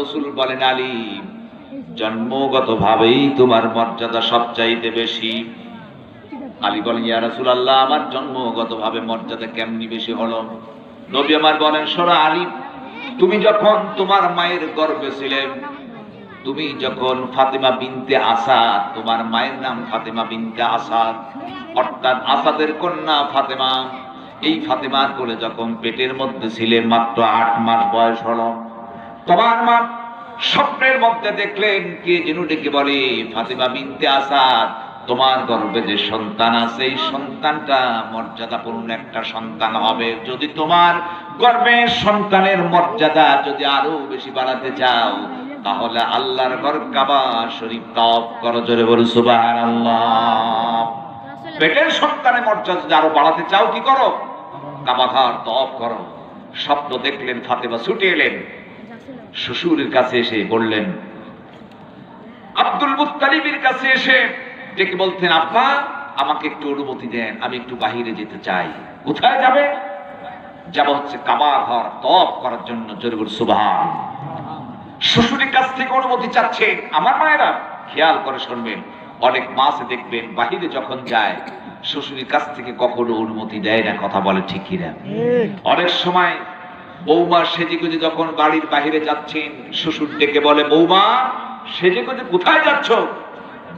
রসুল বলেন আলী জন্মগত ভাবেই তোমার মর্যাদা সবচাইতে বেশি। আলী বলেন, ইয়া রাসূল আল্লাহ আমার জন্মগত ভাবে মর্যাদা কেমনি বেশি হলো? নবী আমার বলেন সোনা আলী, তুমি যখন তোমার মায়ের গর্ভে ছিলে, তুমি যখন ফাতেমা বিনতে আসাদ, তোমার মায়ের নাম ফাতেমা বিনতে আসাদ, অর্থাৎ আসাদের কন্যা ফাতেমা, এই ফাতেমার কোলে যখন পেটের মধ্যে ছিলে, মাত্র আট মাস বয়স হলো তোমার মা স্বপ্নের মধ্যে দেখলেন কে যেন ডেকে বলে, ফাতেমা বিনতে আসাদ, তোমার গর্ভে যে সন্তান আছে, এই সন্তানটা মর্যাদাপূর্ণ একটা সন্তান হবে। যদি তোমার গর্ভের সন্তানের মর্যাদা যদি আরও বেশি বাড়াতে চাও, তাহলে আল্লাহর ঘর কাবা শরীফ তপ করো জোরে বলো সুবহানাল্লাহ। পেটের সন্তানের মর্যাদা যদি আরও বাড়াতে চাও, কি করো? কাবা ঘর তপ করো। স্বপ্ন দেখলেন, ফাতেমা ছুটে এলেন। শ্বশুরের কাছে এসে বললেন আব্দুল মুত্তালিবের কাছে এসে ডেকে বলতেন আব্বা আমাকে একটু অনুমতি দেন আমি একটু বাহিরে যেতে চাই। কোথায় যাবে? যাব হচ্ছে কাবা ঘর তপ করার জন্য জোরে সুবাহ শ্বশুরের কাছ থেকে অনুমতি চাচ্ছে আমার মায়েরা খেয়াল করে শুনবেন অনেক মাস দেখবেন বাহিরে যখন যায় শ্বশুরের কাছ থেকে কখনো অনুমতি দেয় না কথা বলে ঠিক কিনা। অনেক সময় বৌমা সেজে গুজে যখন বাড়ির বাহিরে যাচ্ছেন শ্বশুর ডেকে বলে বৌমা সেজে গুজে কোথায় যাচ্ছ?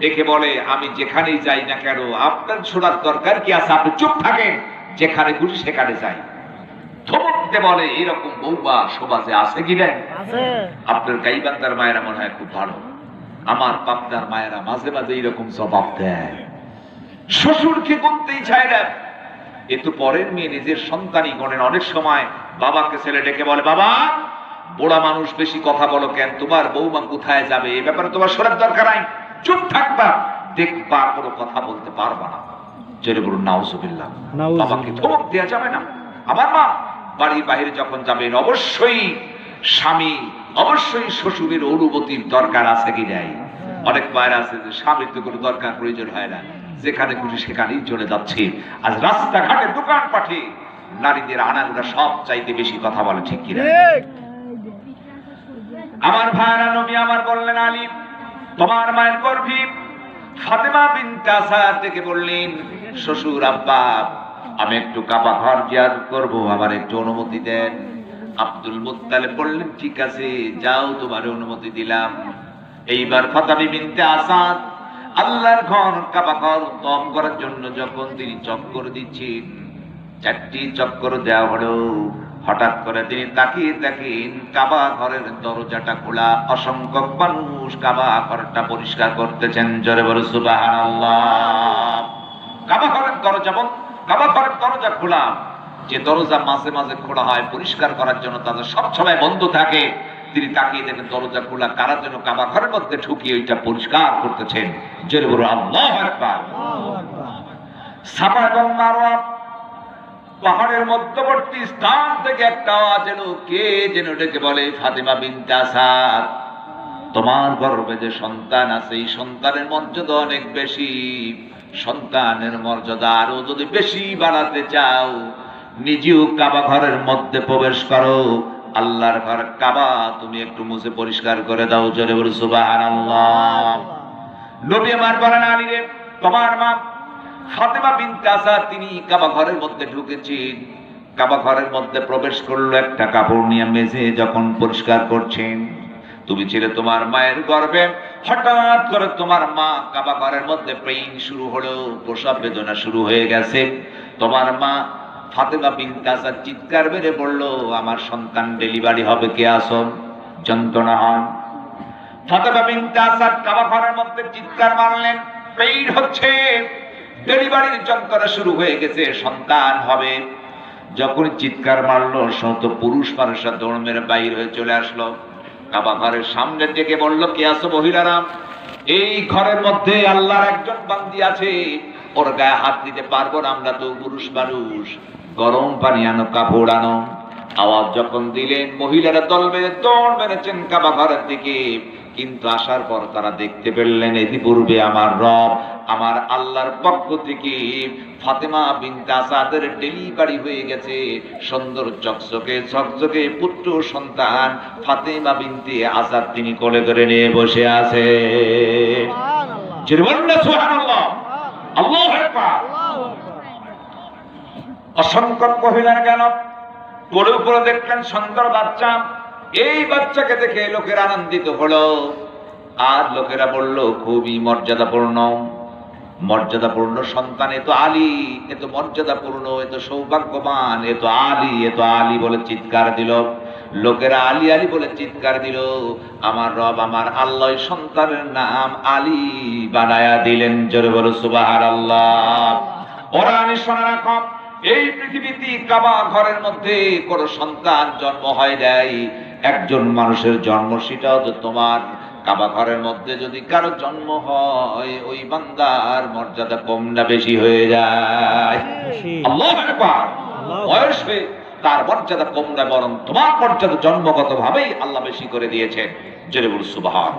ডেকে বলে আমি যেখানেই যাই না কেন আপনার ছোড়ার দরকার কি আছে? আপনি চুপ থাকেন যেখানে খুশি সেখানে যাই। ধমকতে বলে এরকম বৌমা সমাজে আছে কি না আপনার গাইবান্দার মায়েরা মনে হয় খুব ভালো। আমার পাবনার মায়েরা মাঝে মাঝে এরকম জবাব দেয়। শ্বশুরকে গুনতেই চায় না। এ পরের মেয়ে নিজের সন্তানই গণেন। অনেক সময় বাবাকে ছেলে ডেকে বলে বাবা বুড়া মানুষ বেশি কথা বলো কেন? তোমার বৌমা কোথায় যাবে? এ ব্যাপারে তোমার শোনার দরকার নাই। চুপ থাকবা। দেখবা কোনো কথা বলতে পারবা না। জোরে বলুন নাউজুবিল্লাহ নাউজুবিল্লাহ। বাবাকে ধমক দেওয়া যাবে না। আমার মা বাড়ির বাইরে যখন যাবেন অবশ্যই স্বামী অবশ্যই শ্বশুরের অনুমতির দরকার আছে কি নাই? অনেক মায়ের আছে যে স্বামীর তো কোনো দরকার প্রয়োজন হয় না। যেখানে খুশি সেখানেই চলে যাচ্ছে। আজ রাস্তাঘাটে দোকান পাঠে। নারীদের আনাগুলা সব চাইতে বেশি কথা বলে ঠিক কিনা? আমার ভাইরা নবী আমার বললেন আলী তোমার মায়ের গর্ভী ফাতেমা বিনতে আসাদ থেকে বললেন শ্বশুর আব্বা আমি একটু কাবা ঘর জিয়ার করব আমার একটু অনুমতি দেন। আব্দুল মুত্তালিব বললেন ঠিক আছে যাও তোমার অনুমতি দিলাম। এইবার ফাতামি বিনতে আসাদ আল্লাহর ঘর কাবা ঘর তম করার জন্য যখন তিনি চক্কর দিচ্ছেন, চারটি চক্কর দেওয়া হলো হঠাৎ করে তিনি তাকিয়ে দেখেন কাবা ঘরের দরজাটা খোলা। অসংখ্য মানুষ কাবা ঘরটা পরিষ্কার করতেছেন। জোরে বলে সুবহানাল্লাহ। কাবা ঘরের দরজা বন্ধ, কাবা ঘরের দরজা খোলা। যে দরজা মাঝে মাঝে খোলা হয়, পরিষ্কার করার জন্য তাদের সব সময় বন্ধ থাকে। তিনি তাকিয়ে দেখেন দরজা খোলা কারার জন্য কাবা ঘরের মধ্যে ঢুকিয়ে ওইটা পরিষ্কার করতেছেন। জোরে বলে আল্লাহ আকবার। সাফা এবং পাহাড়ের মধ্যবর্তী স্থান থেকে একটা আওয়াজ এলো। কে যেন ডেকে বলে ফাতেমা বিনতে আসাদ। তোমার গর্ভে যে সন্তান আছে এই সন্তানের মর্যাদা অনেক বেশি। সন্তানের মর্যাদা আরও যদি বেশি বাড়াতে চাও নিজেও কাবা ঘরের মধ্যে প্রবেশ করো। আল্লাহর ঘর কাবা, তুমি একটু মুছে পরিষ্কার করে দাও জোরে বলে সুবহানাল্লাহ। নবী আমার বলেন, আলী রে, তোমার মা তিনি কাবা ঘরের মধ্যে ঢুকেছেন। কাবা ঘরের মধ্যে প্রবেশ করল, একটা কাপড় নিয়ে মেঝে যখন পরিষ্কার করছেন। তুমি ছিলে তোমার মায়ের গর্ভে হঠাৎ করে তোমার মা কাবা ঘরের মধ্যে পেইন শুরু হলো, প্রসব বেদনা শুরু হয়ে গেছে। তোমার মা ফাতেমা বিনতে আসাদ চিৎকার বেড়ে বলল, আমার সন্তান ডেলিভারি হবে কে আসন যন্ত্রণা হন ফাতেমা আসাদ কাবা ঘরের মধ্যে চিৎকার মারলেন পেইন হচ্ছে। ডেলিভারির যন্ত্রণা শুরু হয়ে গেছে, সন্তান হবে। যখন চিৎকার মারলো শত পুরুষ মানুষরা দৌড় মেরে বাইর হয়ে চলে আসলো। কাবা ঘরের সামনে থেকে বলল, কে আসো মহিলারা? এই ঘরের মধ্যে আল্লাহর একজন বান্দি আছে। ওর গায়ে হাত দিতে পারব না আমরা তো পুরুষ মানুষ। গরম পানি আনো কাপড় আনো। আওয়াজ যখন দিলেন মহিলারা দল বেঁধে দৌড় বেড়েছেন কাবা ঘরের দিকে। কিন্তু আসার পর তারা দেখতে পেলেন ইতিপূর্বে আমার রব আমার আল্লাহর পক্ষ থেকে ফাতেমা বিনতে আসাদের ডেলিভারি হয়ে গেছে। সুন্দর চকচকে চকচকে পুত্র সন্তান ফাতেমা বিনতে আসাদ তিনি কোলে করে নিয়ে বসে আছে। আল্লাহু আকবার। অসংখ্য কহিলেন কেন? পরে উপরে দেখলেন সুন্দর বাচ্চা। এই বাচ্চাকে দেখে লোকের আনন্দিত হলো। আর লোকেরা বলল, খুবই মর্যাদাপূর্ণ। মর্যাদাপূর্ণ সন্তান, এ তো আলী, এ তো মর্যাদাপূর্ণ, এ তো সৌভাগ্যবান, এ তো আলী, এ তো আলী বলে চিৎকার দিল। লোকেরা আলী আলী বলে চিৎকার দিল। আমার রব আমার আল্লাহ, সন্তানের নাম আলী বানায়া দিলেন। জোরে বলো সুবাহার আল্লাহ ওরা আনি শোনা রাখো। এই পৃথিবীতে কাবা ঘরের মধ্যে কোন সন্তান জন্ম হয় দেয় একজন মানুষের জন্ম সেটাও তো তোমার। কাবা ঘরের মধ্যে যদি কারও জন্ম হয় ওই বান্দার মর্যাদা কম না বেশি হয়ে যায়। বয়স হয়ে তার মর্যাদা কম না বরং তোমার মর্যাদা জন্মগত ভাবেই আল্লাহ বেশি করে দিয়েছেন। জেরে বল সুবহান